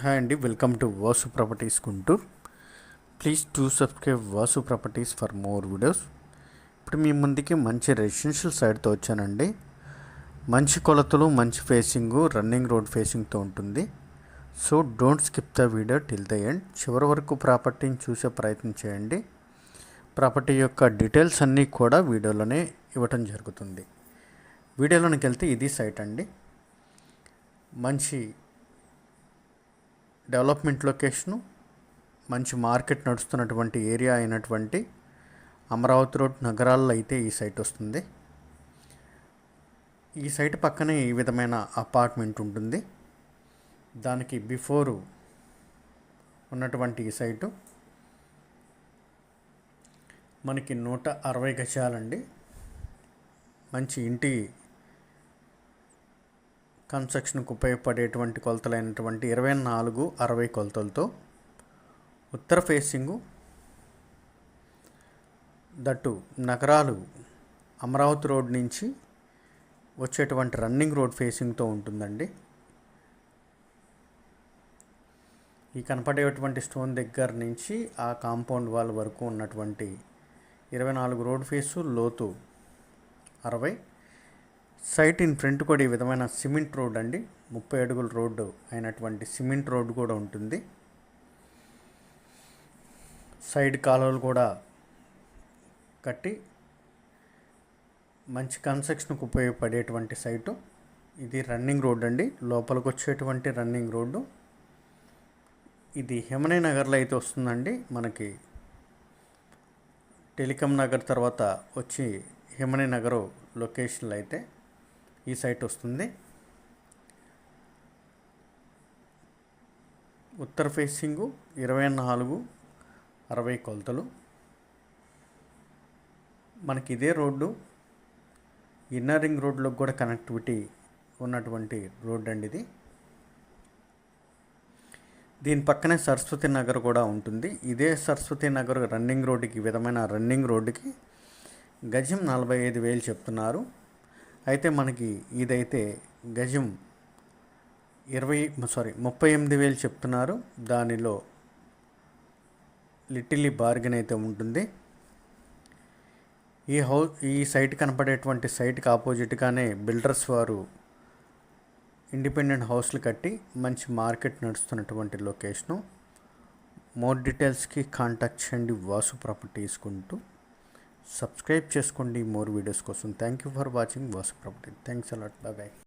Hi అండి welcome to Vasu properties Guntur. Please to subscribe Vasu properties for more videos. ఇప్పుడు మీ ముందుకి మంచి రెసిడెన్షియల్ సైడ్తో వచ్చానండి. మంచి కొలతలు మంచి ఫేసింగ్ రన్నింగ్ రోడ్ ఫేసింగ్తో ఉంటుంది. So don't skip the video till the end. చివరి వరకు ప్రాపర్టీని చూసే ప్రయత్నం చేయండి. ప్రాపర్టీ యొక్క డీటెయిల్స్ అన్నీ కూడా వీడియోలోనే ఇవ్వటం జరుగుతుంది. వీడియోలోనికి వెళ్తే ఇది సైట్ అండి. మంచి డెవలప్మెంట్ లొకేషను మంచి మార్కెట్ నడుస్తున్నటువంటి ఏరియా అయినటువంటి అమరావతి రోడ్ నగరాల్లో అయితే ఈ సైట్ వస్తుంది. ఈ సైట్ పక్కనే ఈ విధమైన అపార్ట్మెంట్ ఉంటుంది. దానికి బిఫోరు ఉన్నటువంటి ఈ సైటు. మనకి నూట అరవై గజాలండి. మంచి ఇంటి కన్స్ట్రక్షన్కు ఉపయోగపడేటువంటి కొలతలైనటువంటి ఇరవై నాలుగు అరవై కొలతలతో ఉత్తర ఫేసింగు దట్టు నగరాలు అమరావతి రోడ్ నుంచి వచ్చేటువంటి రన్నింగ్ రోడ్ ఫేసింగ్తో ఉంటుందండి. ఈ కనపడేటువంటి స్టోన్ దగ్గర నుంచి ఆ కాంపౌండ్ వాల్ వరకు ఉన్నటువంటి ఇరవై నాలుగు రోడ్ ఫేసు లోతు అరవై సైట్ ఇన్ ఫ్రంట్ కూడా ఈ విధమైన సిమెంట్ రోడ్ అండి. ముప్పై అడుగుల రోడ్డు అయినటువంటి సిమెంట్ రోడ్డు కూడా ఉంటుంది. సైడ్ కాలువలు కూడా కట్టి మంచి కన్స్ట్రక్షన్కు ఉపయోగపడేటువంటి సైటు. ఇది రన్నింగ్ రోడ్ అండి. లోపలికి వచ్చేటువంటి రన్నింగ్ రోడ్డు. ఇది హిమనయ నగర్లో అయితే వస్తుందండి. మనకి టెలికాం నగర్ తర్వాత వచ్చి హిమనయ నగర్ లొకేషన్లో అయితే ఈ సైట్ వస్తుంది. ఉత్తర ఫేసింగు ఇరవై నాలుగు అరవై కొలతలు. మనకి ఇదే రోడ్డు. ఇన్నర్ రింగ్ రోడ్లోకి కూడా కనెక్టివిటీ ఉన్నటువంటి రోడ్ అండి ఇది. దీని పక్కనే సరస్వతి నగర్ కూడా ఉంటుంది. ఇదే సరస్వతి నగర్ రన్నింగ్ రోడ్డుకి విధమైన రన్నింగ్ రోడ్డుకి గజం నలభై ఐదు వేలు చెప్తున్నారు. అయితే మనకి ఇదైతే గజం ఇరవై సారీ ముప్పై ఎనిమిది వేలు చెప్తున్నారు. దానిలో లిటిల్లీ బార్గెన్ అయితే ఉంటుంది. ఈ హౌ ఈ సైట్ కనపడేటువంటి సైట్కి ఆపోజిట్గానే బిల్డర్స్ వారు ఇండిపెండెంట్ హౌస్లు కట్టి మంచి మార్కెట్ నడుస్తున్నటువంటి లొకేషను. మోర్ డీటెయిల్స్కి కాంటాక్ట్ చేయండి. వాసు ప్రాపర్టీస్ కొంటూ. సబ్స్క్రైబ్ చేసుకోండి. మోర్ వీడియోస్ కోసం thank you for watching. Vasu property thanks a lot. Bye.